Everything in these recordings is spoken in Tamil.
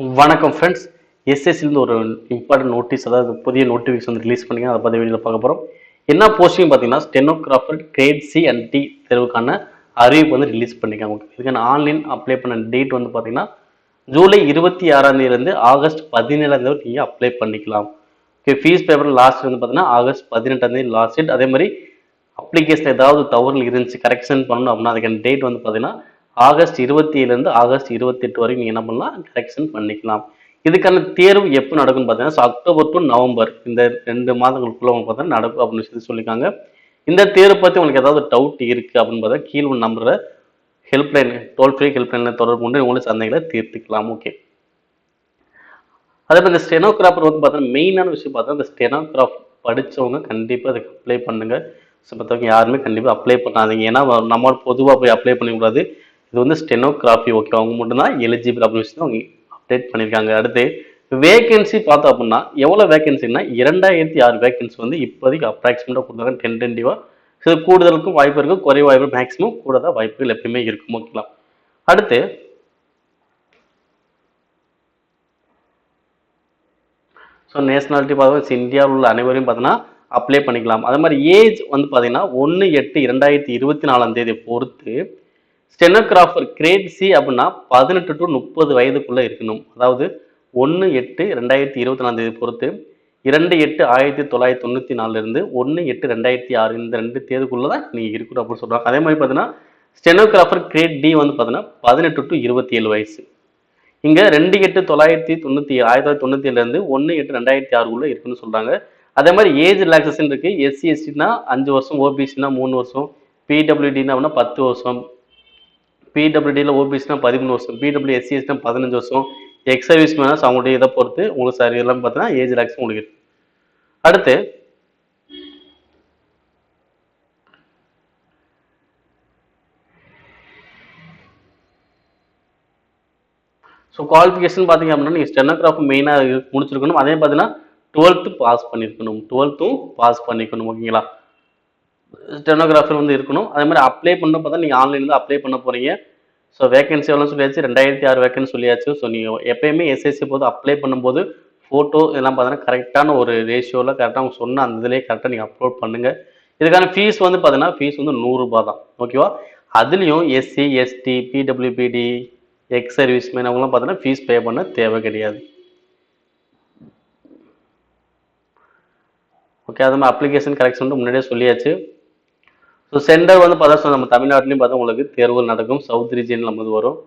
வணக்கம் ஃப்ரெண்ட்ஸ் எஸ்எஸ்சிலேருந்து ஒரு இம்பார்ட்டன்ட் நோட்டீஸ் அதாவது புதிய நோட்டிஃபிகேஷன் வந்து ரிலீஸ் பண்ணிங்க அதை பற்றி வீடியோவில் பார்க்க போகிறோம் என்ன போஸ்டிங் பார்த்தீங்கன்னா stenographer grade C and D தேர்வுக்கான அறிவிப்பு வந்து ரிலீஸ் பண்ணிக்காங்க இதுக்கான ஆன்லைன் அப்ளை பண்ண டேட் வந்து பார்த்தீங்கன்னா ஜூலை இருபத்தி ஆறாம் தேதியிலேருந்து ஆகஸ்ட் பதினேழாம் தேதி நீங்கள் அப்ளை பண்ணிக்கலாம். ஓகே ஃபீஸ் பேப்பர் லாஸ்ட் வந்து பார்த்தீங்கன்னா ஆகஸ்ட் பதினெட்டாம் தேதி லாஸ்ட் டேட் அதே மாதிரி அப்ளிகேஷன் ஏதாவது தவறுகள் இருந்துச்சு கரெக்ஷன் பண்ணணும் அப்படின்னா அதுக்கான டேட் வந்து பார்த்தீங்கன்னா ஆகஸ்ட் இருபத்தி ஏழுலேருந்து ஆகஸ்ட் இருபத்தெட்டு வரைக்கும் நீங்கள் என்ன பண்ணலாம்? கரெக்ஷன் பண்ணிக்கலாம். இதுக்கான தேர்வு எப்போ நடக்கும்னு பார்த்தீங்கன்னா அக்டோபர் டு நவம்பர் இந்த ரெண்டு மாதங்களுக்குள்ள உங்களுக்கு பார்த்தீங்கன்னா நடக்கும் அப்படின்னு சொல்லி சொல்லியிருக்காங்க. இந்த தேர்வு பற்றி உங்களுக்கு ஏதாவது டவுட் இருக்குது அப்படின்னு பார்த்தா கீழ் உள்ள நம்பரை ஹெல்ப்லைன் டோல் ஃப்ரீ ஹெல்ப்லைனில் தொடர்பு கொண்டு உங்களுக்கு சந்தைகளை தீர்த்துக்கலாம். ஓகே அதே மாதிரி இந்த ஸ்டெனோகிராஃபர் வந்து பார்த்தீங்கன்னா மெயினான விஷயம் பார்த்தா இந்த ஸ்டெனோகிராஃப் படித்தவங்க கண்டிப்பாக அதுக்கு அப்ளை பண்ணுங்கள் ஸோ மற்றவங்க யாருமே கண்டிப்பாக அப்ளை பண்ணாதீங்க. ஏன்னா நம்ம பொதுவாக போய் அப்ளை பண்ணக்கூடாது. இது வந்து ஸ்டெனோகிராஃபி ஓகே அவங்க மட்டும்தான் எலிஜிபிள் அப்படின்னு சொல்லி அவங்க அப்டேட் பண்ணியிருக்காங்க. அடுத்து வேகன்சி பார்த்தோம் அப்படின்னா எவ்வளோ வேகன்சின்னா இரண்டாயிரத்தி ஆறு வேகன்சி வந்து இப்போதைக்கு அப்ராக்சிமேட்டாக கொடுத்தாங்க டென் டென்டிவாக இது கூடுதலுக்கும் வாய்ப்பு இருக்குது குறை வாய்ப்பு மேக்ஸிமம் கூட தான் வாய்ப்புகள் எப்பயுமே இருக்கும் ஓகேங்களா அடுத்து ஸோ நேஷனாலிட்டி பார்த்தா இந்தியாவில் உள்ள அனைவரையும் பார்த்தீங்கன்னா அப்ளை பண்ணிக்கலாம். அதே மாதிரி ஏஜ் வந்து பார்த்தீங்கன்னா ஒன்று எட்டு இரண்டாயிரத்தி இருபத்தி நாலாம் தேதி பொறுத்து ஸ்டெனோகிராஃபர் கிரேட் சி அப்படின்னா பதினெட்டு டு முப்பது வயதுக்குள்ளே இருக்கணும். அதாவது ஒன்று எட்டு ரெண்டாயிரத்தி இருபத்தி நாலாம் தேதி பொறுத்து இரண்டு எட்டு ஆயிரத்தி தொள்ளாயிரத்தி தொண்ணூற்றி நாலுலேருந்து ஒன்று எட்டு ரெண்டாயிரத்தி ஆறு இந்த ரெண்டு தேதிக்குள்ளே தான் நீங்கள் இருக்கணும் அப்படின்னு சொல்கிறாங்க அதே மாதிரி பார்த்தீங்கன்னா ஸ்டெனோகிராஃபர் கிரேட் டி வந்து பார்த்தீங்கன்னா பதினெட்டு டு இருபத்தி ஏழு வயசு. இங்கே ரெண்டு எட்டு தொள்ளாயிரத்தி தொண்ணூற்றி ஆயிரத்தி தொள்ளாயிரத்தி தொண்ணூற்றி ஏழுலேருந்து ஒன்று எட்டு ரெண்டாயிரத்தி ஆறுக்குள்ளே இருக்குன்னு சொல்கிறாங்க அதே மாதிரி ஏஜ் ரிலாக்ஸேஷன் இருக்குது எஸ்சி எஸ்டினா அஞ்சு வருஷம் ஓபிசினா மூணு வருஷம் பிடபிள்யூடினா அப்படின்னா பத்து வருஷம் பிடபிள்யூடியில் ஓபிசினா பதிமூணு வருஷம். பிடபிள்யூ எஸ்சி பதினஞ்சு வருஷம். எக்ஸ் சர்வீஸ் மேனஸ் அவங்களுடைய இதை பொறுத்து உங்களுக்கு சார் எல்லாம் பார்த்தீங்கன்னா ஏஜ் ரிலாக்ஸேஷன் உங்களுக்கு இருக்கு அடுத்து ஸோ குவாலிஃபிகேஷன் பார்த்தீங்க அப்படின்னா நீங்கள் ஸ்டெனோகிராஃப் மெயினாக முடிச்சிருக்கணும். அதே பார்த்தீங்கன்னா டுவெல்த்து பாஸ் பண்ணியிருக்கணும் டுவெல்த்தும் பாஸ் பண்ணிக்கணும் ஓகேங்களா ஸ்டெனோகிராஃபர் வந்து இருக்கணும். அதே மாதிரி அப்ளை பண்ண பார்த்தா நீங்கள் ஆன்லைனில் அப்ளை பண்ண போகிறீங்க ஸோ வேகன்சி எவ்வளோ சொல்லியாச்சு. ரெண்டாயிரத்தி ஆறு வேகன்சி சொல்லியாச்சு. ஸோ நீங்கள் எப்பயுமே எஸ்எஸ்சி போது அப்ளை பண்ணும்போது ஃபோட்டோ இதெல்லாம் பார்த்தீங்கன்னா கரெக்டான ஒரு ரேஷியோவில் கரெக்டாக அவங்க சொன்ன அந்த இதிலே கரெக்டாக நீங்கள் அப்லோட் பண்ணுங்கள் இதுக்கான ஃபீஸ் வந்து பார்த்தீங்கன்னா ஃபீஸ் வந்து நூறுரூபா தான். ஓகேவா அதுலேயும் SC ST PWBD ex serviceman அவங்களாம் பார்த்தீங்கன்னா ஃபீஸ் பே பண்ண தேவை கிடையாது. ஓகே அது மாதிரி அப்ளிகேஷன் கரெக்ஷன் வந்து முன்னாடியே சொல்லியாச்சு. ஸோ சென்டர் வந்து பார்த்தா நம்ம தமிழ்நாட்டிலையும் பார்த்தா உங்களுக்கு தேர்வுகள் நடக்கும். சவுத் ரீஜியன் நமது வரும்.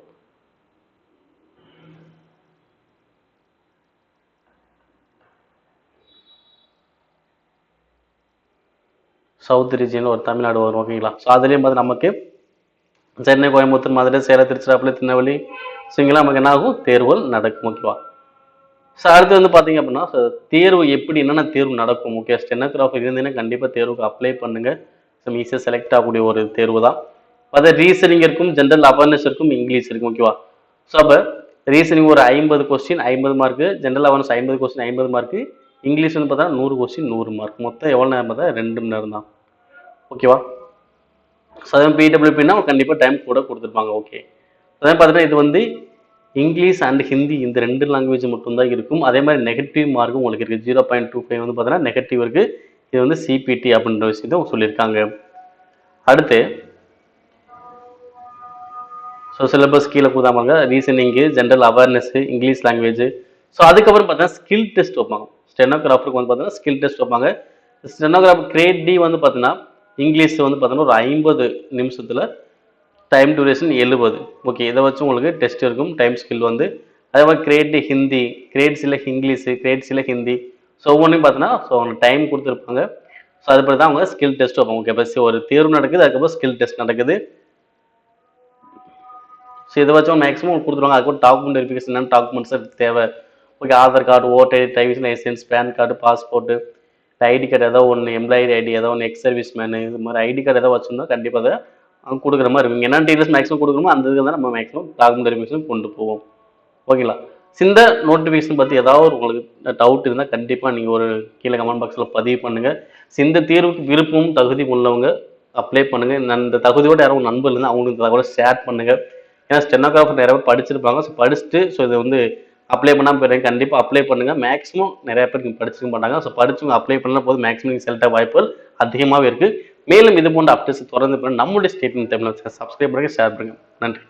சவுத் ரீஜியனில் ஒரு தமிழ்நாடு வரும் ஓகேங்களா ஸோ அதுலேயும் பார்த்து நமக்கு சென்னை கோயம்புத்தூர் மதுரை சேலம் திருச்சிராப்பள்ளி திருநெல்வேலி. ஸோ இங்கெல்லாம் நமக்கு என்ன ஆகும்? தேர்வுகள் நடக்கும் ஓகேவா ஸோ அடுத்து வந்து பார்த்தீங்க அப்படின்னா தேர்வு எப்படி என்னென்ன தேர்வு நடக்கும் ஓகே ஸ்டெனோகிராஃபர் இருந்தீங்கன்னா கண்டிப்பாக தேர்வுக்கு அப்ளை பண்ணுங்கள் ஸோ ஈஸியாக செலக்ட் ஆகக்கூடிய ஒரு தேர்வு தான் அது ரீசனிங் இருக்கும் ஜென்ரல் அவேர்னஸ் இருக்கும் இங்கிலீஷ் இருக்கும் ஓகேவா ஸோ அப்போ ரீசனிங் ஒரு ஐம்பது கொஸ்டின் ஐம்பது மார்க்கு ஜென்ரல் அவேர்னஸ் ஐம்பது கொஸ்டின் ஐம்பது மார்க்கு இங்கிலீஷ் வந்து பார்த்தா நூறு கொஸ்டின் நூறு மார்க் மொத்தம் எவ்வளோ நேரம் பார்த்தா ரெண்டு மணி நேரம் தான் ஓகேவா ஸோ அதே பிடபிள்யூபின்னா கண்டிப்பாக டைம் கூட கொடுத்துருப்பாங்க ஓகே அதே பார்த்தீங்கன்னா இது வந்து இங்கிலீஷ் அண்ட் ஹிந்தி இந்த ரெண்டு லாங்குவேஜ் மட்டும்தான் இருக்கும். அதே மாதிரி நெகட்டிவ் மார்க்கும் உங்களுக்கு இருக்குது ஜீரோ பாயிண்ட் டூ ஃபைவ் வந்து பார்த்தீங்கன்னா நெகட்டிவ் இருக்குது இது வந்து சிபிடி அப்படின்ற விஷயத்தை சொல்லியிருக்காங்க. அடுத்து ஸோ சிலபஸ் கீழே கூதாமல் reasoning general awareness English language so அதுக்கப்புறம் பார்த்தீங்கன்னா ஸ்கில் டெஸ்ட் வைப்பாங்க. ஸ்டெனோகிராஃபருக்கு வந்து பார்த்தீங்கன்னா ஸ்கில் டெஸ்ட் வைப்பாங்க. ஸ்டெனோகிராஃபர் கிரேட் டி வந்து பார்த்தீங்கன்னா இங்கிலீஷ் வந்து பார்த்தீங்கன்னா ஒரு ஐம்பது நிமிஷத்தில் டைம் டூரேஷன் எழுபது. ஓகே இதை வச்சு உங்களுக்கு டெஸ்ட் இருக்கும் டைம் ஸ்கில் வந்து. அதே மாதிரி கிரேட் ஹிந்தி கிரேட் சில இங்கிலீஷு கிரேட் சில ஹிந்தி ஸோ ஒவ்வொன்றையும் பார்த்தீங்கன்னா ஸோ அவங்க டைம் கொடுத்துருப்பாங்க. ஸோ அதுபடி தான் அவங்க ஸ்கில் டெஸ்ட் வைப்பாங்க ஓகே பஸ் ஒரு தேர்வு நடக்குது அதுக்கப்புறம் ஸ்கில் டெஸ்ட் நடக்குது. ஸோ இதை வச்சு மேக்ஸிமம் கொடுத்துருவாங்க. அதுக்கப்புறம் டாக்குமெண்ட் வெரிஃபிகேஷன் என்னென்ன டாக்குமெண்ட்ஸ் தேவை? Okay Aadhaar card voter ID driving licence PAN card passport ID card ஏதோ ஒன்று எம்ப்ளாயி ஐடி ஏதோ ஒன்று எக்ஸ் சர்வீஸ் மேனு இது மாதிரி ஐடி கார்டு ஏதோ வச்சுருந்தா கண்டிப்பாக அதை அவங்க கொடுக்குற மாதிரி இருக்கும். என்னென்ன டீட்டெயில்ஸ் மேக்ஸிமம் கொடுக்குறோமோ அந்த இதுக்கு தான் நம்ம மேக்ஸிமம் டாக்குமெண்ட் வெரிஃபிகேஷன் கொண்டு போவோம். ஓகேங்களா இந்த நோட்டிஃபிகேஷன் பற்றி ஏதாவது ஒரு உங்களுக்கு டவுட் இருந்தால் கண்டிப்பாக நீங்கள் ஒரு கீழே கமெண்ட் பாக்ஸில் பதிவு பண்ணுங்கள் இந்த தீர்வுக்கு விருப்பமும் தகுதி உள்ளவங்க அப்ளை பண்ணுங்கள் இந்த தகுதியோட யாரும் நண்பர் இருந்தால் அவங்களுக்கு இந்த தகவலை ஷேர் பண்ணுங்கள் ஏன்னா ஸ்டெனோகிராஃபர் நிறைய பேர் படிச்சிருப்பாங்க. ஸோ படிச்சுட்டு ஸோ இதை வந்து அப்ளை பண்ணாமல் போயிருங்க கண்டிப்பாக அப்ளை பண்ணுங்கள் மேக்ஸிமம் நிறைய பேர் நீங்கள் படிச்சிருக்க மாட்டாங்க. ஸோ படிச்சவங்க அப்ளை பண்ணலாம் போது மேக்ஸிமம் நீங்கள் வாய்ப்புகள் அதிகமாகவே இருக்குது மேலும் இது போன்ற அப்டேட்ஸ் தொடர்ந்து பண்ண நம்முடைய ஸ்டேட்மெண்ட் தமிழ் சப்ஸ்கிரைப் பண்ணுங்கள் ஷேர் பண்ணுங்கள் நன்றி.